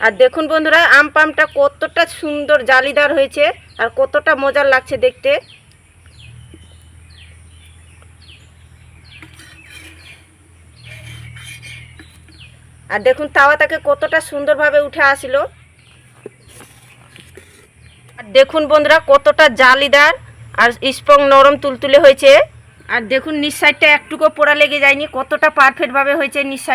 আর দেখুন বন্ধুরা, আম পামটা কতটা সুন্দর জালিদার হয়েছে আর কতটা মজার লাগছে দেখতে। আর দেখুন, তাওয়া তাকে কতটা সুন্দরভাবে উঠে আসিলো। আর দেখুন বন্ধুরা, কতটা জালিদার আর স্পং নরম তুলতুলে হয়েছে। আর দেখুন, নিচ একটুকু পোড়া লেগে যায়নি, কতটা পারফেক্টভাবে হয়েছে নিচ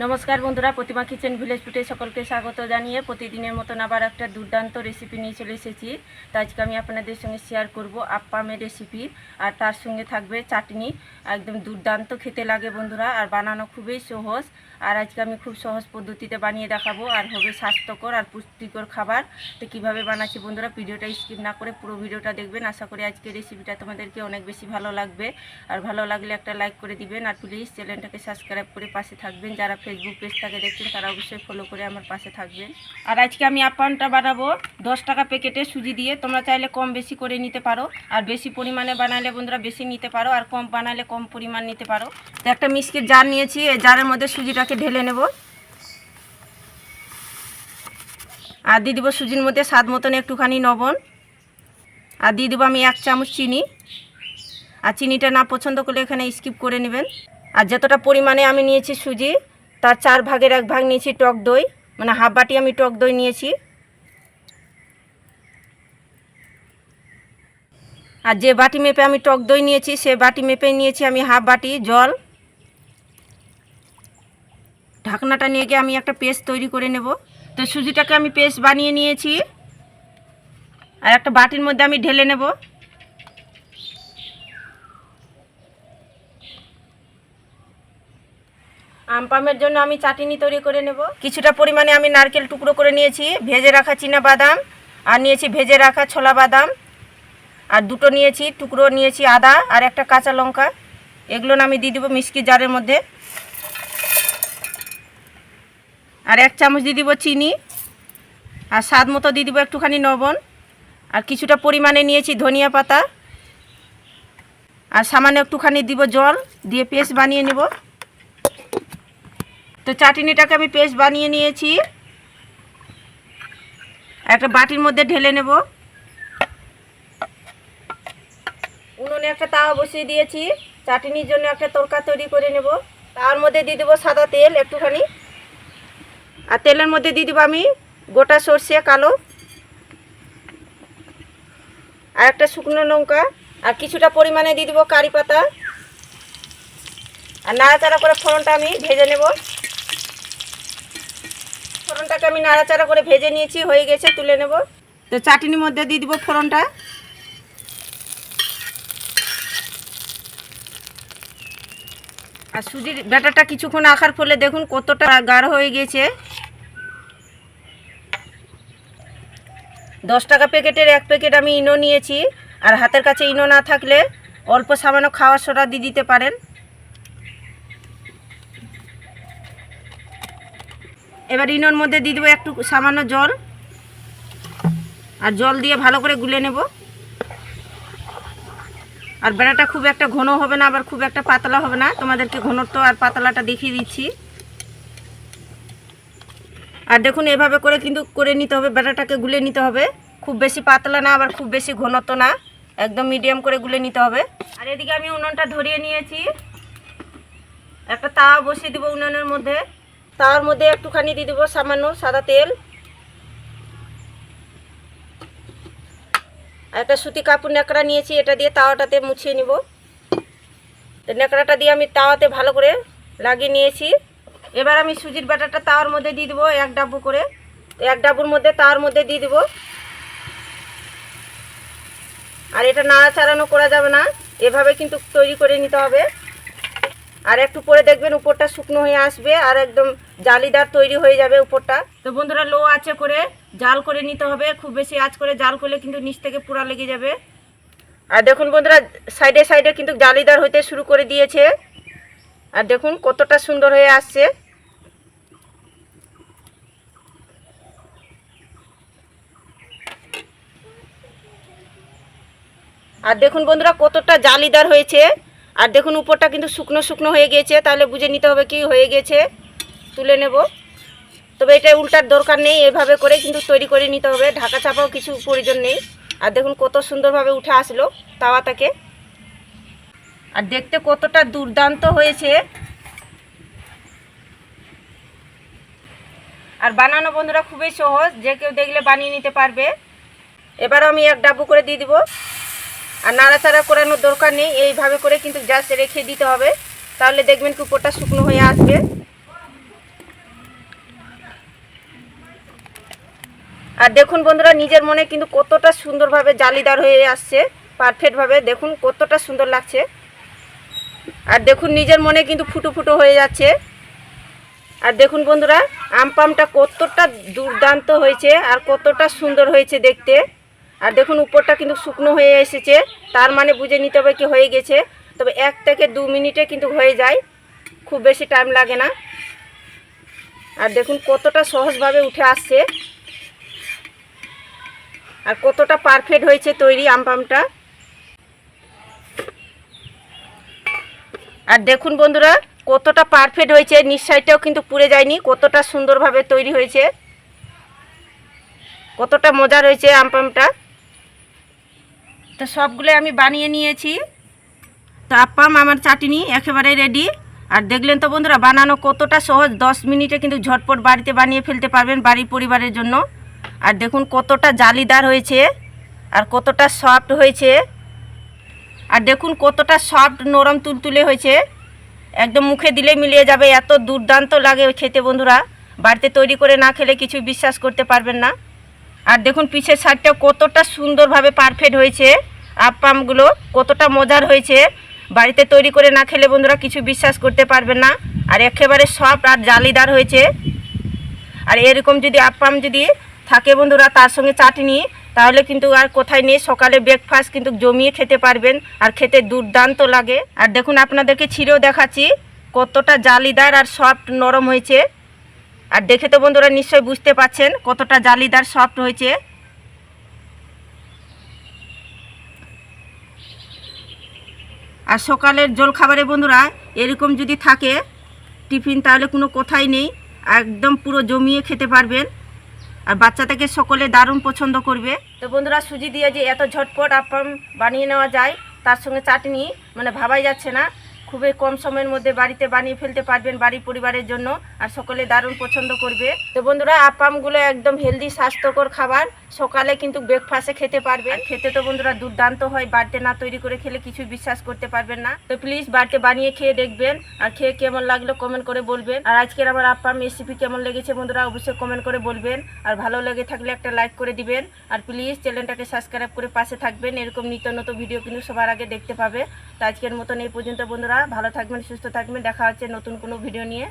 নমস্কার বন্ধুরা, প্রতিমা কিচেন ভিলেজ ফুটে সকলকে স্বাগত জানিয়ে প্রতিদিনের মতন আবার একটা দুর্দান্ত রেসিপি নিয়ে চলে এসেছি। তো আজকে আমি আপনাদের সঙ্গে শেয়ার করব আপ্পামের রেসিপি আর তার সঙ্গে থাকবে চাটনি। একদম দুর্দান্ত খেতে লাগে বন্ধুরা, আর বানানো খুবই সহজ। আর আজকে আমি খুব সহজ পদ্ধতিতে বানিয়ে দেখাবো আর হবে স্বাস্থ্যকর আর পুষ্টিকর খাবার। তো কীভাবে বানাচ্ছি বন্ধুরা, ভিডিওটা স্কিপ না করে পুরো ভিডিওটা দেখবেন। আশা করি আজকে রেসিপিটা তোমাদেরকে অনেক বেশি ভালো লাগবে। আর ভালো লাগলে একটা লাইক করে দিবেন। আর প্লিজ চ্যানেলটাকে সাবস্ক্রাইব করে পাশে থাকবেন। যারা ফেসবুক পেজটাকে দেখছেন, তারা অবশ্যই ফলো করে আমার পাশে থাকবেন। আর আজকে আমি আপ্যানটা বানাবো, দশ টাকা প্যাকেটে সুজি দিয়ে। তোমরা চাইলে কম বেশি করে নিতে পারো, আর বেশি পরিমাণে বানালে বন্ধুরা বেশি নিতে পারো, আর কম বানালে কম পরিমাণ নিতে পারো। তো একটা মিষ্টির জার নিয়েছি, এই জারের মধ্যে সুজিটাকে ঢেলে নেব। আর দিয়ে দেবো সুজির মধ্যে স্বাদ মতন একটুখানি লবণ। আর দিয়ে দেবো আমি এক চামচ চিনি। আর চিনিটা না পছন্দ করলে এখানে স্কিপ করে নেবেন। আর যতটা পরিমাণে আমি নিয়েছি সুজি তার চার ভাগের এক ভাগ নিয়েছি টক দই মানে হাফ বাটি আমি টক দই নিয়েছি। আর যে বাটি মেপে আমি টক দই নিয়েছি, সে বাটি মেপে নিয়েছি আমি হাফ বাটি জল। ঢাকনাটা নিয়ে গিয়ে আমি একটা পেস্ট তৈরি করে নেব। তো সুজিটাকে আমি পেস্ট বানিয়ে নিয়েছি। আর একটা বাটির মধ্যে আমি ঢেলে নেব। আম জন্য আমি চাটনি তৈরি করে নেব। কিছুটা পরিমাণে আমি নারকেল টুকরো করে নিয়েছি, ভেজে রাখা চীনা বাদাম, আর নিয়েছি ভেজে রাখা ছোলা বাদাম। আর দুটো নিয়েছি, টুকরো নিয়েছি আদা আর একটা কাঁচা লঙ্কা। এগুলো আমি দিয়ে দেবো মিষ্টি জারের মধ্যে। আর এক চামচ দিয়ে দিব চিনি। আর স্বাদ মতো দিয়ে দিব একটুখানি লবণ। আর কিছুটা পরিমাণে নিয়েছি ধনিয়া পাতা। আর সামান্য একটুখানি দিব জল, দিয়ে পেস্ট বানিয়ে নেব। তো চাটনিটাকে আমি পেস্ট বানিয়ে নিয়েছি। একটা বাটির মধ্যে ঢেলে নেব। উনুনে একটা তাওয়া বসিয়ে দিয়েছি। চাটনির জন্য একটা তরকা তৈরি করে নেব। তার মধ্যে দিয়ে দেবো সাদা তেল একটুখানি। আর তেলের মধ্যে দিয়ে দেবো আমি গোটা সর্ষে, কালো। আর একটা শুকনো লঙ্কা। আর কিছুটা পরিমাণে দিয়ে দেবো কারি পাতা। আর নাড়াচাড়া করে ফোড়নটা আমি ভেজে নেব। ফোড়নটাকে আমি নাড়াচাড়া করে ভেজে নিয়েছি, হয়ে গেছে, তুলে নেব। তো চাটনির মধ্যে দিয়ে দিব ফোড়নটা। আর সুজির ব্যাটারটা কিছুক্ষণ আসার ফলে দেখুন কতটা গাঢ় হয়ে গেছে। দশ টাকা প্যাকেটের এক প্যাকেট আমি ইনো নিয়েছি, আর হাতের কাছে ইনো না থাকলে অল্প সামান্য খাওয়ার সোডা দিয়ে দিতে পারেন। এবার ইনোর মধ্যে দিয়ে দেবো একটু সামান্য জল। আর জল দিয়ে ভালো করে গুলে নেব। আর বেড়াটা খুব একটা ঘন হবে না, আবার খুব একটা পাতলা হবে না। তোমাদেরকে ঘনত্ব আর পাতলাটা দেখিয়ে দিচ্ছি। আর দেখুন, এভাবে করে কিন্তু করে নিতে হবে, বেড়াটাকে গুলে নিতে হবে। খুব বেশি পাতলা না, আবার খুব বেশি ঘনত্ব না। একদম মিডিয়াম করে গুলে নিতে হবে। আর এদিকে আমি উনুনটা ধরিয়ে নিয়েছি। একটা তাওয়া বসিয়ে দেবো উনুনের মধ্যে। তাওয়ার মধ্যে একটুখানি দিয়ে দেবো সামান্য সাদা তেল। একটা সুতি কাপড় ন্যাকড়া নিয়েছি, এটা দিয়ে তাওয়াটাতে মুছিয়ে নিব। তো ন্যাকড়াটা দিয়ে আমি তাওয়াতে ভালো করে লাগিয়ে নিয়েছি। এবার আমি সুজির ব্যাটারটা তাওয়ার মধ্যে দিয়ে দেবো এক ডাব্বু করে। এক ডাব্বুর মধ্যে তাওয়ার মধ্যে দিয়ে দেবো। আর এটা নাড়াচাড়ানো করা যাবে না, এভাবে কিন্তু তৈরি করে নিতে হবে। আর একটু পরে দেখবেন উপরটা শুকনো হয়ে আসবে আর একদম জালিদার তৈরি হয়ে যাবে উপরটা। তো বন্ধুরা লো আছে করে জাল করে নিতে হবে। খুব বেশি আঁচ করে জাল করলে কিন্তু নিচ থেকে পুরা লেগে যাবে। আর দেখুন বন্ধুরা সাইডে সাইডে কিন্তু জালিদার হইতে শুরু করে দিয়েছে। আর দেখুন কতটা সুন্দর হয়ে আসছে। আর দেখুন বন্ধুরা কতটা জালিদার হয়েছে। আর দেখুন উপরটা কিন্তু শুকনো শুকনো হয়ে গেছে। তাহলে বুঝে নিতে হবে কি হয়ে গেছে। তুলে নেব। তবে এটা উল্টার দরকার নেই, এভাবে করে কিন্তু তৈরি করে নিতে হবে। ঢাকা চাপাও কিছু প্রয়োজন নেই। আর দেখুন কত সুন্দরভাবে উঠে আসলো তাওয়া থেকে আর দেখতে কতটা দুর্দান্ত হয়েছে। আর বানানো বন্ধুরা খুবই সহজ, যে কেউ দেখলে বানিয়ে নিতে পারবে। এবারও আমি এক ডাব্বু করে দিয়ে দিব। আর নাড়াচাড়া করানোর দরকার নেই, এইভাবে করে কিন্তু জাস্ট রেখে দিতে হবে। তাহলে দেখবেন কুপোরটা শুকনো হয়ে আসবে। আর দেখুন বন্ধুরা, নিজের মনে কিন্তু কতটা সুন্দরভাবে জালিদার হয়ে আসছে পারফেক্টভাবে দেখুন কতটা সুন্দর লাগছে। আর দেখুন নিজের মনে কিন্তু ফুটো ফুটো হয়ে যাচ্ছে। আর দেখুন বন্ধুরা, আম পামটা কতটা দুর্দান্ত হয়েছে আর কতটা সুন্দর হয়েছে দেখতে। আর দেখুন উপরটা কিন্তু শুকনো হয়ে এসেছে, তার মানে বুঝে নিতে হবে কি হয়ে গেছে। তবে এক থেকে দু মিনিটে কিন্তু হয়ে যায়, খুব বেশি টাইম লাগে না। আর দেখুন কতটা সহজভাবে উঠে আসছে। আর কতটা পারফেক্ট হয়েছে তৈরি আম পামটা? আর দেখুন বন্ধুরা, কতটা পারফেক্ট হয়েছে নিচ সাইডটাও কিন্তু পুড়ে যায়নি, কতটা সুন্দরভাবে তৈরি হয়েছে। কতটা মজার হয়েছে আম পামটা। তো সবগুলো আমি বানিয়ে নিয়েছি। তো আপ্পাম আমার চাটনি একেবারে রেডি আর দেখলেন তো বন্ধুরা, বানানো কতটা সহজ, দশ মিনিটে কিন্তু ঝটপট বাড়িতে বানিয়ে ফেলতে পারবেন বাড়ির পরিবারের জন্য। আর দেখুন কতটা জালিদার হয়েছে আর কতটা সফট হয়েছে। আর দেখুন কতটা সফট নরম তুলতুলে হয়েছে। একদম মুখে দিলে মিলিয়ে যাবে, এত দুর্দান্ত লাগে খেতে বন্ধুরা। বাড়িতে তৈরি করে না খেলে কিছু বিশ্বাস করতে পারবেন না। আর দেখুন পিছের সাইডটা কতটা সুন্দরভাবে পারফেক্ট হয়েছে, আপ্পামগুলো কতটা মজার হয়েছে। বাড়িতে তৈরি করে না খেলে বন্ধুরা কিছু বিশ্বাস করতে পারবেন না। আর একেবারে সফট আর জালিদার হয়েছে। আর এরকম যদি আপ্পাম যদি থাকে বন্ধুরা, তার সঙ্গে চাটনি, তাহলে কিন্তু আর কোথায় নেই, সকালে ব্রেকফাস্ট কিন্তু জমিয়ে খেতে পারবেন, আর খেতে দুর্দান্ত লাগে। আর দেখুন, আপনাদেরকে ছিঁড়েও দেখাচ্ছি, কতটা জালিদার আর সফট নরম হয়েছে। আর দেখে তো বন্ধুরা, নিশ্চয়ই বুঝতে পাচ্ছেন কতটা জালিদার সফট হয়েছে। আর সকালের জলখাবারে বন্ধুরা, এরকম যদি থাকে, টিফিন তাহলে কোনো কথাই নেই, একদম পুরো জমিয়ে খেতে পারবেন। আর বাচ্চাটাকে সকলে দারুণ পছন্দ করবে। তো বন্ধুরা, সুজি দিয়ে যে এত ঝটপট আপাম বানিয়ে নেওয়া যায়, তার সঙ্গে চাটনি মানে ভাবাই যাচ্ছে না। খুবই কম সময়ের মধ্যে বাড়িতে বানিয়ে ফেলতে পারবেন বাড়ি পরিবারের জন্য, আর সকলে দারুণ পছন্দ করবে। তো বন্ধুরা, আপামগুলো একদম হেলদি স্বাস্থ্যকর খাবার, সকালে কিন্তু ব্রেকফাস্টে খেতে পারবেন খেতে তো বন্ধুরা দুর্দান্ত হয়, বাড়িতে না তৈরি করে খেলে কিছু বিশ্বাস করতে পারবেন না। তো প্লিজ বাড়িতে বানিয়ে খেয়ে দেখবেন, আর খেয়ে কেমন লাগল কমেন্ট করে বলবেন। আর আজকের আমার আপাম রেসিপি কেমন লেগেছে বন্ধুরা অবশ্যই কমেন্ট করে বলবেন। আর ভালো লেগে থাকলে একটা লাইক করে দিবেন। আর প্লিজ চ্যানেলটাকে সাবস্ক্রাইব করে পাশে থাকবেন। এরকম নিত্য নতুন ভিডিও কিন্তু সবার আগে দেখতে পাবে। তো আজকের মতন এই পর্যন্ত বন্ধুরা। ভালো থাকবেন সুস্থ থাকবেন। দেখা হচ্ছে নতুন কোনো ভিডিও নিয়ে।